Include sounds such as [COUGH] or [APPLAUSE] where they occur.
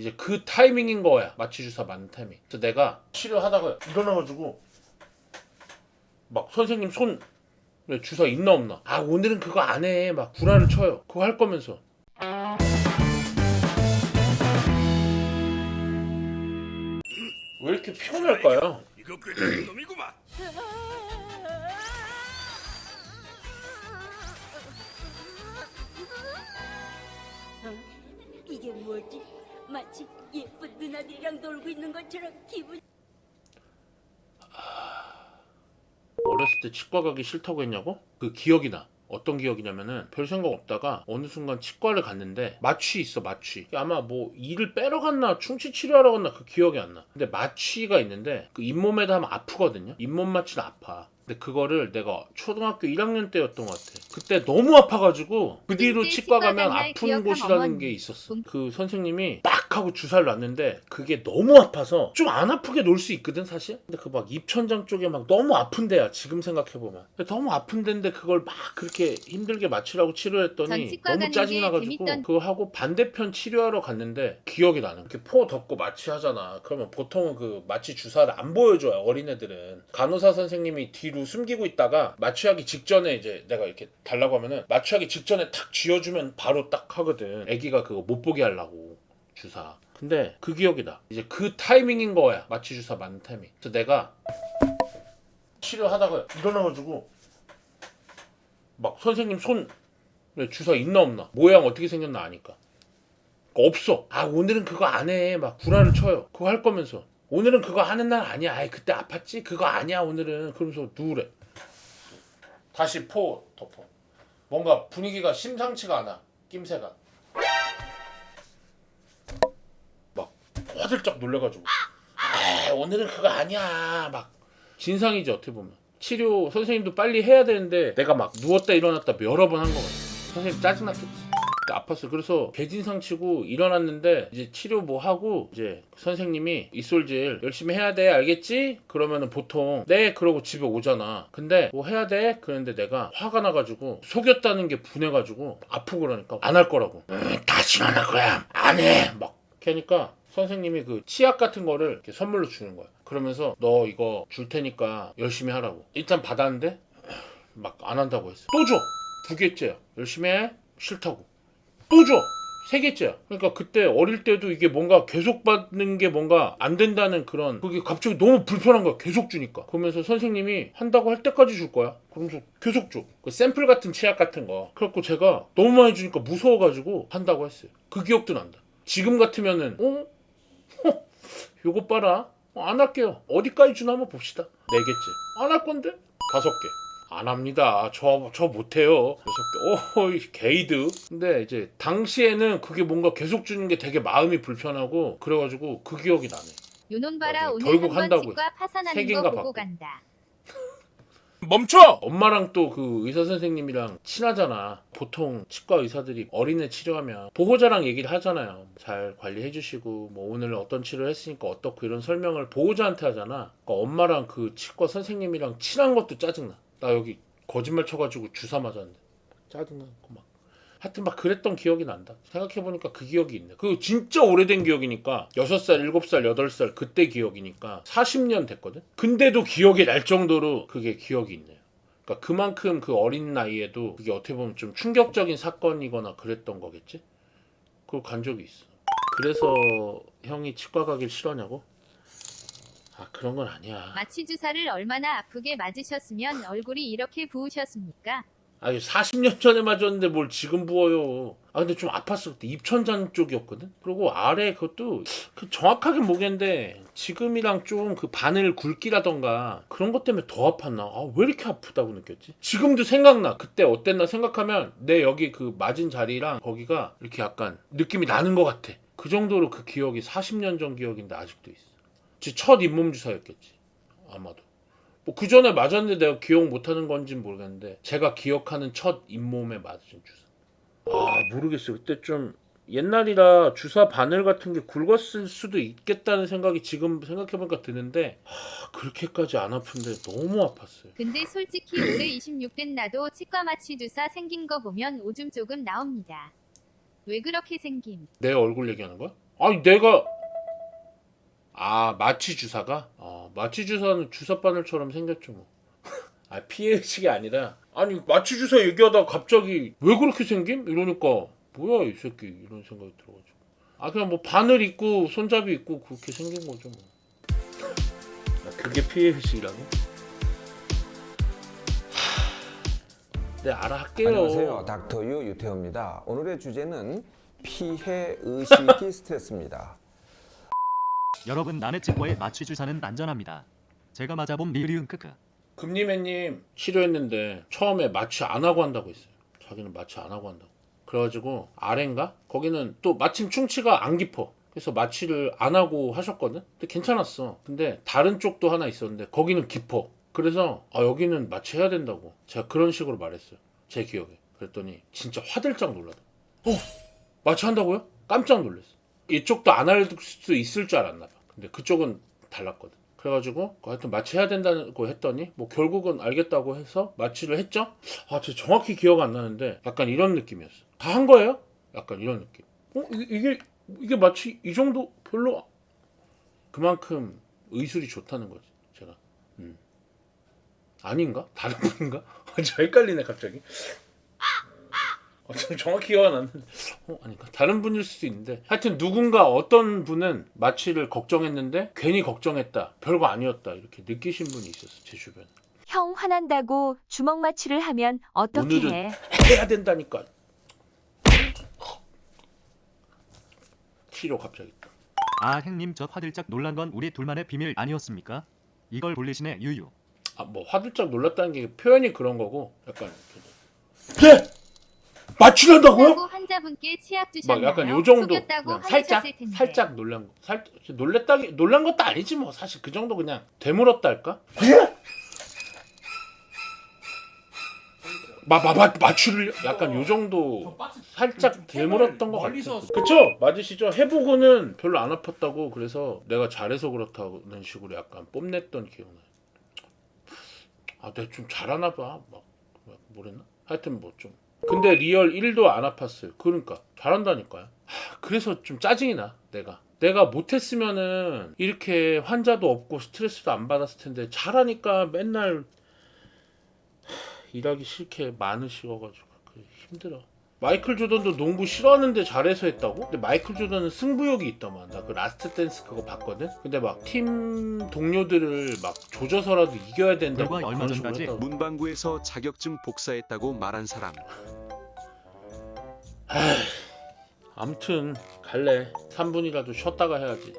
이제 그 타이밍인 거야. 마취 주사 맞는 타이밍. 그래서 내가 치료하다가 일어나가지고 막 선생님 손 주사 있나 없나? 아 오늘은 그거 안 해. 막 구라를 쳐요. 그거 할 거면서. 왜 이렇게 피곤할까요? 이거 꽤 놈이구만. 이게 뭐지? 마치 예쁜 누나들이랑 놀고 있는 것처럼 기분. 어렸을 때 치과 가기 싫다고 했냐고? 그 기억이 나. 어떤 기억이냐면은 별 생각 없다가 어느 순간 치과를 갔는데 마취 있어 마취. 아마 뭐 이를 빼러 갔나 충치 치료하러 갔나 그 기억이 안 나. 근데 마취가 있는데 그 잇몸에다 하면 아프거든요. 잇몸 마취는 아파 근데 그거를 내가 초등학교 1학년 때였던 것 같아. 그때 너무 아파가지고 그 뒤로 치과 가면 아픈 곳이라는. 게 있었어. 음. 그 선생님이 딱 하고 주사를 놨는데 그게 너무 아파서 좀 안 아프게 놀 수 있거든 사실? 근데 그 막 입천장 쪽에 막 너무 아픈 데야 지금 생각해 보면. 근데 너무 아픈 데인데 그걸 막 그렇게 힘들게 전 치료했더니 너무 게 나가지고 그거 하고 반대편 치료하러 갔는데 기억이 나는. 이렇게 포 덮고 마취 하잖아. 그러면 보통은 그 마취 주사를 안 보여줘요 어린애들은. 간호사 선생님이 뒤로 숨기고 있다가 마취하기 직전에 이제 내가 이렇게 달라고 하면은 마취하기 직전에 탁 쥐어주면 바로 딱 하거든. 애기가 그거 못 보게 하려고 주사. 근데 그 기억이 나 이제 그 타이밍인 거야. 마취 주사 맞는 타이밍. 그래서 내가 치료하다가 일어나가지고 막 선생님 손 주사 있나 없나? 모양 어떻게 생겼나 아니까. 없어. 아 오늘은 그거 안 해. 막 구라를 쳐요. 그거 할 거면서 오늘은 그거 하는 날 아니야. 아이 그때 아팠지? 그거 아니야 오늘은. 그러면서 누우래. 다시 포 덮어. 뭔가 분위기가 심상치가 않아. 낌새가. 막 화들짝 놀래가지고. 아 오늘은 그거 아니야. 막 진상이지 어떻게 보면. 치료 선생님도 빨리 해야 되는데 내가 막 누웠다 일어났다 여러 번 한 거 같아. 선생님 짜증났겠지 아팠어 그래서 개진상 치고 일어났는데 이제 치료 뭐 하고 이제 선생님이 이솔질 열심히 해야 돼 알겠지? 그러면은 보통 네 그러고 집에 오잖아 근데 뭐 해야 돼? 그랬는데 내가 화가 나가지고 속였다는 게 분해가지고 아프고 그러니까 안 할 거라고 음, 다시는 안할 거야 안 해막 하니까 선생님이 그 치약 같은 거를 선물로 주는 거야. 그러면서 너 이거 줄 테니까 열심히 하라고. 일단 받았는데 막 안 한다고 했어. 또 줘. 두 개째야. 열심히 해. 싫다고. 또 줘. 세 개째야. 그러니까 그때 어릴 때도 이게 뭔가 계속 받는 게 뭔가 안 된다는 그런 그게 갑자기 너무 불편한 거야. 계속 주니까. 그러면서 선생님이 한다고 할 때까지 줄 거야. 그러면서 계속 줘. 그 샘플 같은 치약 같은 거. 그래갖고 제가 너무 많이 주니까 무서워가지고 한다고 했어요. 그 기억도 난다. 지금 같으면은 어? 허, 요거 봐라. 어, 안 할게요. 어디까지 주나 한번 봅시다. 네 개째. 안 할 건데? 다섯 개. 안 합니다. 저, 저 못해요. 여섯 개. 오이, 게이드. 근데 이제, 당시에는 그게 뭔가 계속 주는 게 되게 마음이 불편하고, 그래가지고 그 기억이 나네. 요놈 봐라. 오늘 결국 한번 한다고요. 치과 세 파산하는 개인가 거 보고 받고. 간다. 멈춰! 엄마랑 또 그 의사 선생님이랑 친하잖아. 보통 치과 의사들이 어린애 치료하면 보호자랑 얘기를 하잖아요. 잘 관리해 주시고 뭐 오늘 어떤 치료를 했으니까 어떻고 이런 설명을 보호자한테 하잖아. 그러니까 엄마랑 그 치과 선생님이랑 친한 것도 짜증나. 나 여기 거짓말 쳐가지고 주사 맞았는데 짜증나고 막. 하여튼 막 그랬던 기억이 난다. 생각해보니까 그 기억이 있네. 그 진짜 오래된 기억이니까 6살, 7살, 8살 그때 기억이니까 40년 됐거든? 근데도 기억이 날 정도로 그게 기억이 있네요. 그러니까 그만큼 그 어린 나이에도 그게 어떻게 보면 좀 충격적인 사건이거나 그랬던 거겠지? 그걸 간 적이 있어. 그래서 형이 치과 가길 싫어하냐고? 아 그런 건 아니야. 마취 주사를 얼마나 아프게 맞으셨으면 얼굴이 이렇게 부으셨습니까? 아, 40년 전에 맞았는데 뭘 지금 부어요. 아, 근데 좀 아팠을 때 입천장 쪽이었거든? 그리고 아래 그것도 그 정확하게 모르겠는데 지금이랑 좀 그 바늘 굵기라던가 그런 것 때문에 더 아팠나? 아, 왜 이렇게 아프다고 느꼈지? 지금도 생각나. 그때 어땠나 생각하면 내 여기 그 맞은 자리랑 거기가 이렇게 약간 느낌이 나는 것 같아. 그 정도로 그 기억이 40년 전 기억인데 아직도 있어. 지첫 잇몸 주사였겠지. 아마도. 뭐 그 전에 맞았는데 내가 기억 못하는 건지는 모르겠는데 제가 기억하는 첫 잇몸에 맞은 주사. 아 모르겠어요. 그때 좀 옛날이라 주사 바늘 같은 게 굵었을 수도 있겠다는 생각이 지금 생각해보니까 드는데 하, 그렇게까지 안 아픈데 너무 아팠어요. 근데 솔직히 올해 26된 나도 치과 마취 주사 생긴 거 보면 오줌 조금 나옵니다. 왜 그렇게 생김? 내 얼굴 얘기하는 거야? 아니 내가 아 마취 주사가 아 마취 주사는 주사 바늘처럼 생겼죠 뭐. [LAUGHS] 아 피해 의식이 아니라 아니 마취 주사 얘기하다가 갑자기 왜 그렇게 생김 이러니까 뭐야 이 새끼 이런 생각이 들어가지고 아 그냥 뭐 바늘 있고 손잡이 있고 그렇게 생긴 거죠 뭐. 아, 그게 피해 의식이라고? 하... 네 알아 할게요. 안녕하세요. 닥터유 유태호입니다. 오늘의 주제는 피해 의식 [LAUGHS] 스트레스입니다. 여러분 남의 치과에 마취 주사는 안전합니다. 제가 맞아본 미리은 크크. 금리매님 치료했는데 처음에 마취 안 하고 한다고 했어요. 자기는 마취 안 하고 한다고. 그래가지고 아래인가? 거기는 또 마침 충치가 안 깊어. 그래서 마취를 안 하고 하셨거든? 근데 괜찮았어. 근데 다른 쪽도 하나 있었는데 거기는 깊어. 그래서 아 여기는 마취해야 된다고. 제가 그런 식으로 말했어요. 제 기억에. 그랬더니 진짜 화들짝 놀라다. 어? 마취한다고요? 깜짝 놀랐어. 이쪽도 안 할 수 있을 줄 알았나 봐. 근데 그쪽은 달랐거든. 그래가지고 그 하여튼 마취해야 된다고 했더니 뭐 결국은 알겠다고 해서 마취를 했죠. 아, 저 정확히 기억 안 나는데 약간 이런 느낌이었어. 다 한 거예요? 약간 이런 느낌. 어 이게 이게, 마치 이 정도 별로 그만큼 의술이 좋다는 거지. 제가. 음. 아닌가? 다른 분인가? [LAUGHS] 저 헷갈리네 갑자기. 어, 저 정확히 기억 안 나는데 어, 아닌가? 다른 분일 수도 있는데 하여튼 누군가 어떤 분은 마취를 걱정했는데 괜히 걱정했다 별거 아니었다 이렇게 느끼신 분이 있었어 제 주변에 형 화난다고 주먹 마취를 하면 어떻게 오늘은 해? 해야 된다니까 치료 갑자기 아 행님 저 화들짝 놀란 건 우리 둘만의 비밀 아니었습니까? 이걸 돌리시네 유유. 아 뭐 화들짝 놀랐다는 게 표현이 그런 거고 약간 네! 마취를 한다고요? 라고 환자분께 치약 막 주셨나요? 약간 요 정도 속였다고 살짝 텐데. 살짝 놀란 거 살 놀랬다기 놀란 것도 아니지 뭐 사실 그 정도 그냥 되물었다 할까? 마마마 마취를 약간 요 정도 살짝 되물었던 것 같아. 그쵸? 맞으시죠? 해보고는 별로 안 아팠다고 그래서 내가 잘해서 그렇다는 식으로 약간 뽐냈던 기억나요. 아, 내가 좀 잘하나 봐. 막 뭐랬나? 하여튼 뭐 좀. 근데 리얼 1도 안 아팠어요. 그러니까 잘한다니까요. 하, 그래서 좀 짜증이 나. 내가. 내가 못했으면은 이렇게 환자도 없고 스트레스도 안 받았을 텐데 잘하니까 맨날 하, 일하기 싫게 많으시어가지고 그게 힘들어. 마이클 조던도 농구 싫어하는데 잘해서 했다고? 근데 마이클 조던은 승부욕이 있더만. 나 그 라스트 댄스 그거 봤거든? 근데 막 팀 동료들을 막 조져서라도 이겨야 된다고. 불과 막 얼마 전까지 했다고. 문방구에서 자격증 복사했다고 말한 사람. 아무튼 갈래 3분이라도 쉬었다가 해야지